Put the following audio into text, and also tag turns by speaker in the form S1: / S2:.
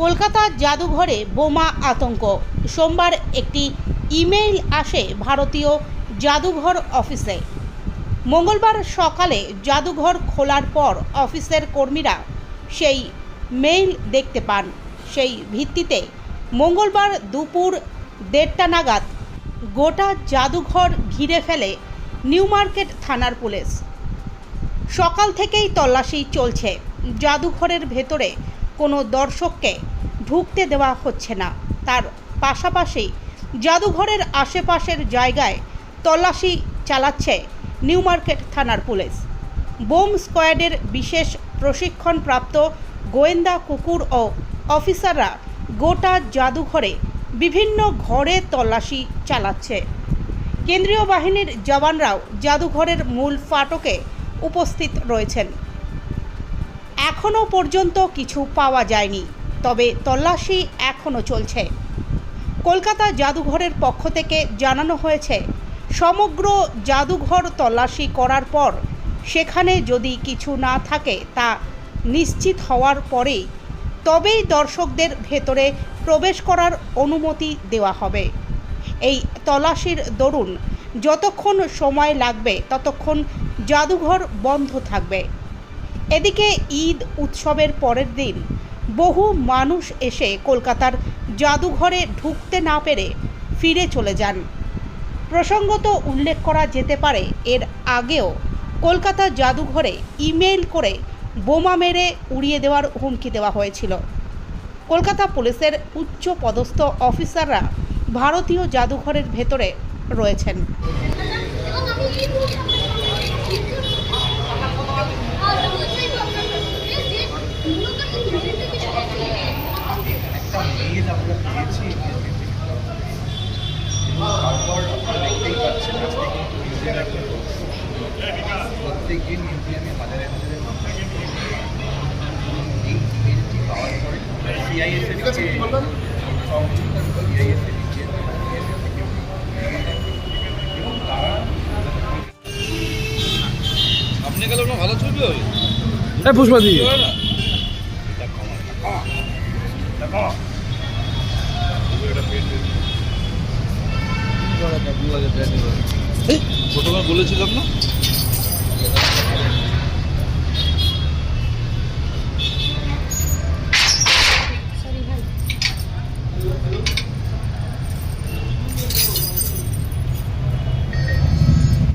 S1: কলকাতা জাদুঘরে বোমা আতঙ্ক। সোমবার একটি ইমেইল আসে ভারতীয় জাদুঘর অফিসে। মঙ্গলবার সকালে জাদুঘর খোলার পর অফিসের কর্মীরা সেই মেইল দেখতে পান। সেই ভিত্তিতে মঙ্গলবার দুপুর দেড়টা নাগাদ গোটা জাদুঘর ঘিরে ফেলে নিউ মার্কেট থানার পুলিশ। সকাল থেকেই তল্লাশি চলছে। জাদুঘরের ভেতরে কোনো দর্শককে ঢুকতে দেওয়া হচ্ছে না। তার পাশাপাশি জাদুঘরের আশেপাশের জায়গায় তল্লাশি চালাচ্ছে নিউ মার্কেট থানার পুলিশ। বোম স্কোয়াডের বিশেষ প্রশিক্ষণপ্রাপ্ত গোয়েন্দা কুকুর ও অফিসাররা গোটা জাদুঘরে বিভিন্ন ঘরে তল্লাশি চালাচ্ছে। কেন্দ্রীয় বাহিনীর জওয়ানরাও জাদুঘরের মূল ফাটকে উপস্থিত রয়েছেন। এখনও পর্যন্ত কিছু পাওয়া যায়নি, তবে তল্লাশি এখনও চলছে। কলকাতা জাদুঘরের পক্ষ থেকে জানানো হয়েছে, সমগ্র জাদুঘর তল্লাশি করার পর সেখানে যদি কিছু না থাকে তা নিশ্চিত হওয়ার পরেই তবেই দর্শকদের ভেতরে প্রবেশ করার অনুমতি দেওয়া হবে। এই তল্লাশির দরুন যতক্ষণ সময় লাগবে ততক্ষণ জাদুঘর বন্ধ থাকবে। এদিকে ঈদ উৎসবের পরের দিন বহু মানুষ এসে কলকাতার জাদুঘরে ঢুকতে না পেরে ফিরে চলে যান। প্রসঙ্গত উল্লেখ করা যেতে পারে, এর আগেও কলকাতা জাদুঘরে ইমেল করে বোমা মেরে উড়িয়ে দেওয়ার হুমকি দেওয়া হয়েছিল। কলকাতা পুলিশের উচ্চ পদস্থ অফিসাররা ভারতীয় জাদুঘরের ভেতরে রয়েছেন।
S2: আমরা পেয়েছি তারপর আপনারা দেখতেই একটা প্রত্যেক দিন মিউজিয়ামে হাজারে মানুষ এই মেলটি পাওয়ার পরে
S3: সামনে গেলে ভালো ছবি
S4: এই পুষ্পাদি।
S2: দেখো।
S3: গতকাল বলেছিলাম না?